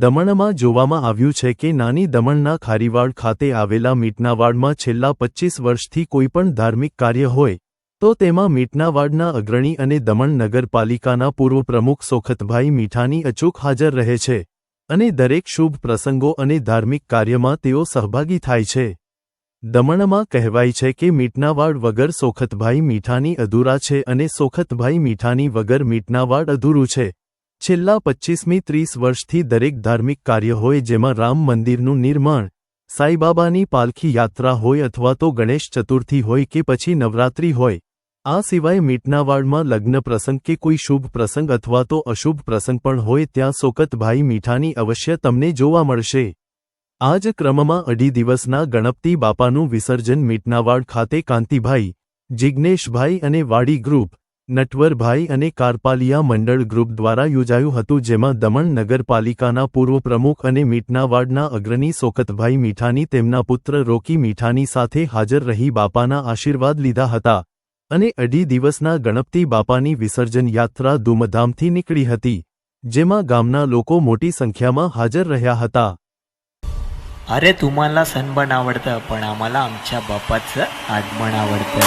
દમણમાં જોવામાં આવ્યું છે કે નાની દમણના ખારીવાડ ખાતે આવેલા મીટનાવાડમાં છેલ્લા પચ્ચીસ વર્ષથી કોઈપણ ધાર્મિક કાર્ય હોય, તો તેમાં મીટનાવાડના અગ્રણી અને દમણ નગરપાલિકાના પૂર્વ પ્રમુખ સોખતભાઈ મીઠાની અચૂક હાજર રહે છે અને દરેક શુભ પ્રસંગો અને ધાર્મિક કાર્યમાં તેઓ સહભાગી થાય છે. દમણમાં કહેવાય છે કે મીટનાવાડ વગર સોખતભાઈ મીઠાની અધૂરા છે અને સોખતભાઈ મીઠાની વગર મીટનાવાડ અધૂરું છે. છેલ્લા પચ્ચીસમી ત્રીસ વર્ષથી દરેક ધાર્મિક કાર્ય હોય જેમાં રામ મંદિરનું નિર્માણ, સાઈબાબાની પાલખી યાત્રા હોય અથવા તો ગણેશ ચતુર્થી હોય કે પછી નવરાત્રી હોય, આ સિવાય મીટનાવાડમાં લગ્ન પ્રસંગ કે કોઈ શુભ પ્રસંગ અથવા તો અશુભ પ્રસંગ પણ હોય ત્યાં સોકતભાઈ મીઠાની અવશ્ય તમને જોવા મળશે. આ જ ક્રમમાં અઢી દિવસના ગણપતિ બાપાનું વિસર્જન મીટનાવાડ ખાતે કાંતિભાઈ જિજ્ઞેશભાઈ અને વાડી ગ્રુપ નટવરભાઈ અને કારપાલિયા મંડળ ગ્રુપ દ્વારા યોજાયું હતું, જેમાં દમણ નગરપાલિકાના પૂર્વ પ્રમુખ અને મીટનાવાડના અગ્રણી સોકતભાઈ મીઠાની, તેમના પુત્ર રોકી મીઠાની સાથે હાજર રહી બાપાના આશીર્વાદ લીધા હતા અને અઢી દિવસના ગણપતિ બાપાની વિસર્જન યાત્રા ધૂમધામથી નીકળી હતી, જેમાં ગામના લોકો મોટી સંખ્યામાં હાજર રહ્યા હતા. अरे तुम्हाला सनबन आवडतं पण आम्हाला आमच्या बापाचं आगमन आवडतं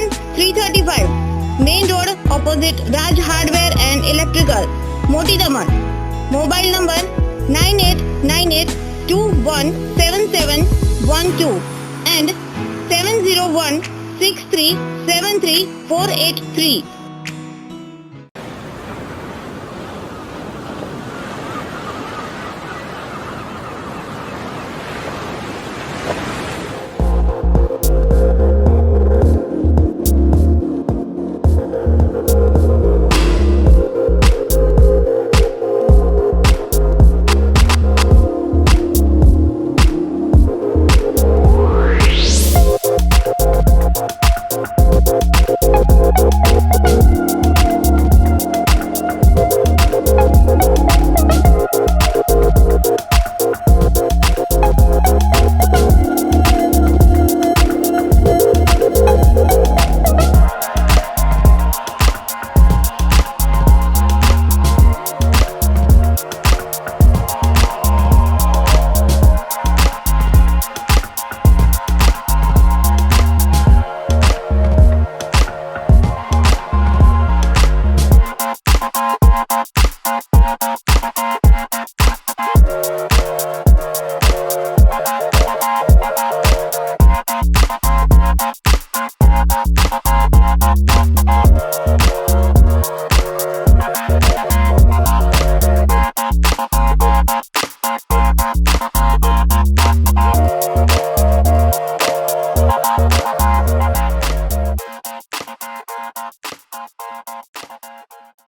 opposite Raj Hardware and Electrical, Moti Daman. Mobile number 9898217712 and 7016373483.